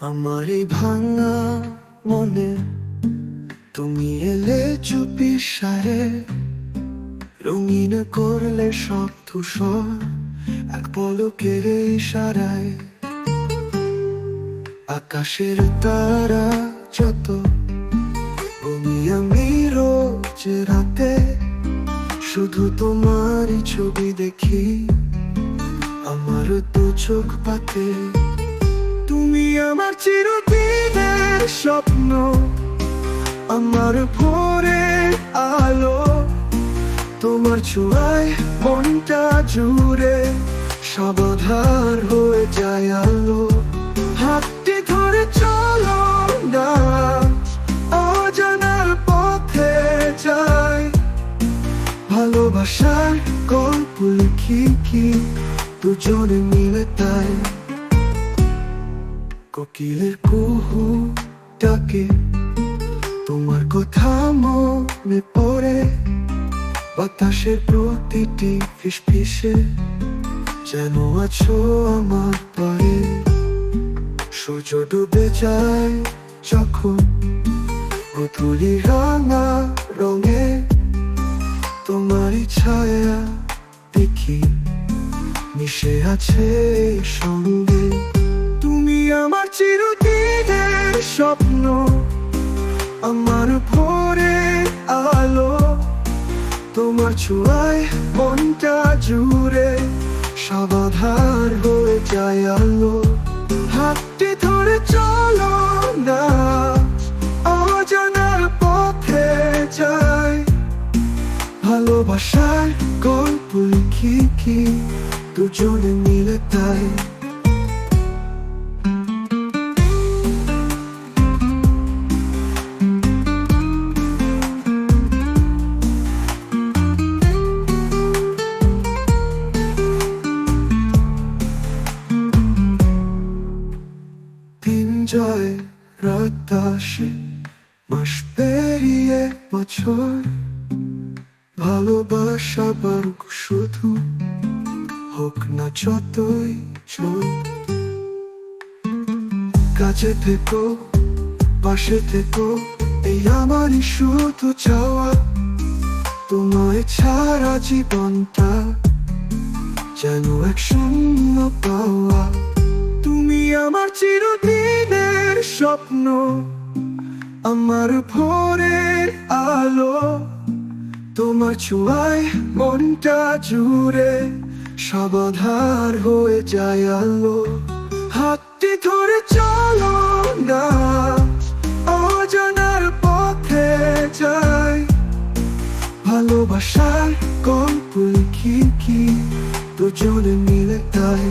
ভাঙা মনে তুমি এলে চুপি সারে, রঙিন করলে সব ধূসর এক পলকের ইশারায়। আকাশের তারা যত তুমি আমি রোজ রাতে শুধু তোমারই ছবি দেখি, আমার তো চোখ পাতে তুমি আমার চিরদিনের স্বপ্ন, আমার ভোরে আলো। তোমার ছোঁয়ায় মনটা জুড়ে সবধার হয়ে যায় আলো। হাতটি ধরে চলো না অজানার পথে যাই। ভালোবাসার গল্প লিখি কি, দুজনে মিলে তাই। কোকিলের কুহু ডাকে তোমার কথা মনে পড়ে। বাতাসের প্রতিটি ফিসফিসে যেন আছো আমার পরে সূর্য ডুবে যায় যখন পুতুলি রাঙা রঙে তোমারই ছায়া দেখি মিশে আছে সঙ্গে। আমার চিরদিনের স্বপ্ন, আমার ভোরে আলো, তোমার ছোঁয়ায় মনটা জুড়ে সবাধার হয়ে যায় আলো। হাতটি ধরে চলো না অজানার পথে যাই। ভালোবাসার গল্প লিখি কি, দুজনে মিলে তাই। যায় রাত মাস পেরিয়ে বছর। ভালোবাসা বারুক শুধু হোক না যতই কাছে থেকো, পাশে থেকো, এই আমারই শুধু চাওয়া। তোমায় ছাড়া জীবনটা যেন এক শূন্য পাওয়া। আমার চিরদিনের স্বপ্ন, আমার ভোরের আলো, তোমার ছোঁয়ায় মনটা জুড়ে সবধার হয়ে যায় আলো। হাতটি ধরে চলো না, অজানার পথে যাই। ভালোবাসার গল্প লিখি কি, দুজনে মিলে তাই।